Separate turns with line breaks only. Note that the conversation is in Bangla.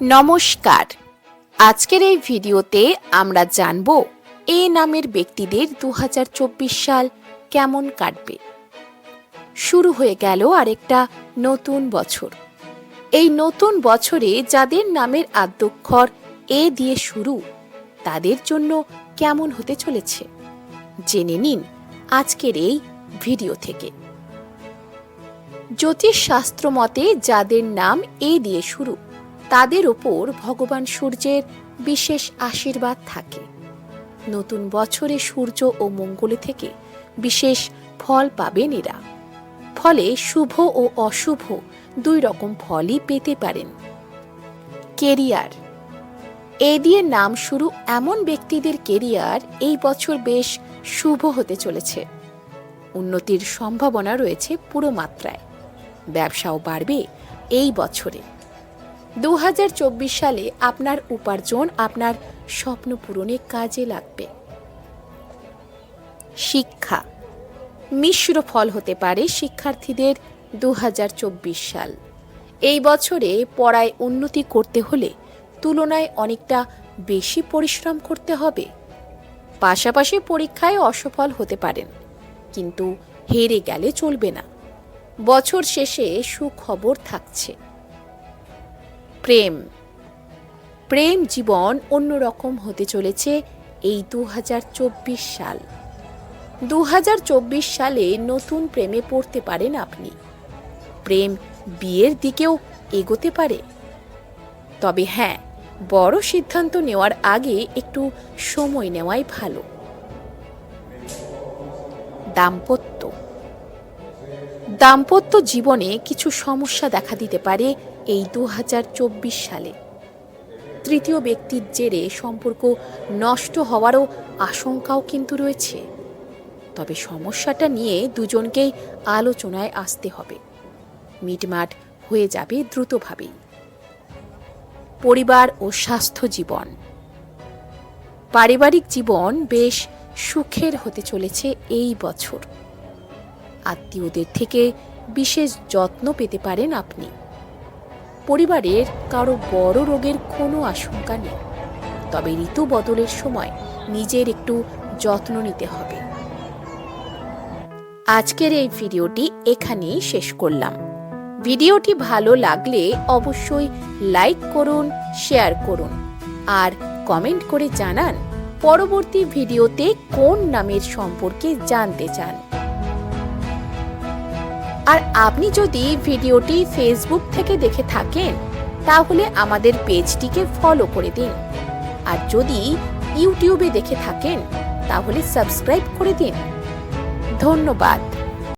নমস্কার। আজকের এই ভিডিওতে আমরা জানব এ নামের ব্যক্তিদের দু হাজার চব্বিশ সাল কেমন কাটবে। শুরু হয়ে গেল আরেকটা নতুন বছর। এই নতুন বছরে যাদের নামের আদ্যক্ষর এ দিয়ে শুরু, তাদের জন্য কেমন হতে চলেছে? জেনে নিন আজকের এই ভিডিও থেকে। জ্যোতিষ শাস্ত্র মতে যাদের নাম এ দিয়ে শুরু তাদের ওপর ভগবান সূর্যের বিশেষ আশীর্বাদ থাকে। নতুন বছরে সূর্য ও মঙ্গলে থেকে বিশেষ ফল পাবেন এরা ফলে শুভ ও অশুভ দুই রকম ফলই পেতে পারেন। কেরিয়ার। এ দিয়ে নাম শুরু এমন ব্যক্তিদের কেরিয়ার এই বছর বেশ শুভ হতে চলেছে। উন্নতির সম্ভাবনা রয়েছে পুরো মাত্রায়। ব্যবসাও বাড়বে এই বছরে। দু হাজার চব্বিশ সালে আপনার উপার্জন, আপনার স্বপ্ন পূরণে কাজে লাগবে। শিক্ষা। মিশ্র ফল হতে পারে শিক্ষার্থীদের দু হাজার চব্বিশ সাল। এই বছরে পড়ায় উন্নতি করতে হলে তুলনায় অনেকটা বেশি পরিশ্রম করতে হবে। পাশাপাশি পরীক্ষায় অসফল হতে পারেন, কিন্তু হেরে গেলে চলবে না। বছর শেষে সুখবর থাকছে। প্রেম। প্রেম জীবন অন্যরকম হতে চলেছে এই দু হাজার চব্বিশ সাল। দু হাজার চব্বিশ সালে নতুন প্রেমে পড়তে পারেন আপনি। প্রেম বিয়ের দিকেও এগোতে পারে। তবে হ্যাঁ বড় সিদ্ধান্ত নেওয়ার আগে একটু সময় নেওয়াই ভালো। দাম্পত্য দাম্পত্য জীবনে কিছু সমস্যা দেখা দিতে পারে এই দু হাজার চব্বিশ সালে। তৃতীয় ব্যক্তির জেরে সম্পর্ক নষ্ট হওয়ারও আশঙ্কাও কিন্তু রয়েছে। তবে সমস্যাটা নিয়ে দুজনকেই আলোচনায় আসতে হবে। মিটমাট হয়ে যাবে দ্রুতভাবেই। পরিবার ও স্বাস্থ্য জীবন। পারিবারিক জীবন বেশ সুখের হতে চলেছে এই বছর। আত্মীয়দের থেকে বিশেষ যত্ন পেতে পারেন আপনি। পরিবারের কারও বড় রোগের কোনো আশঙ্কা নেই। তবে ঋতু বদলের সময় নিজের একটু যত্ন নিতে হবে। আজকের এই ভিডিওটি এখানেই শেষ করলাম। ভিডিওটি ভালো লাগলে অবশ্যই লাইক করুন, শেয়ার করুন আর কমেন্ট করে জানান পরবর্তী ভিডিওতে কোন নামের সম্পর্কে জানতে চান। আর আপনি যদি ভিডিওটি ফেসবুক থেকে দেখে থাকেন, তাহলে আমাদের পেজটিকে ফলো করে দিন। আর যদি ইউটিউবে দেখে থাকেন, তাহলে সাবস্ক্রাইব করে দিন। ধন্যবাদ।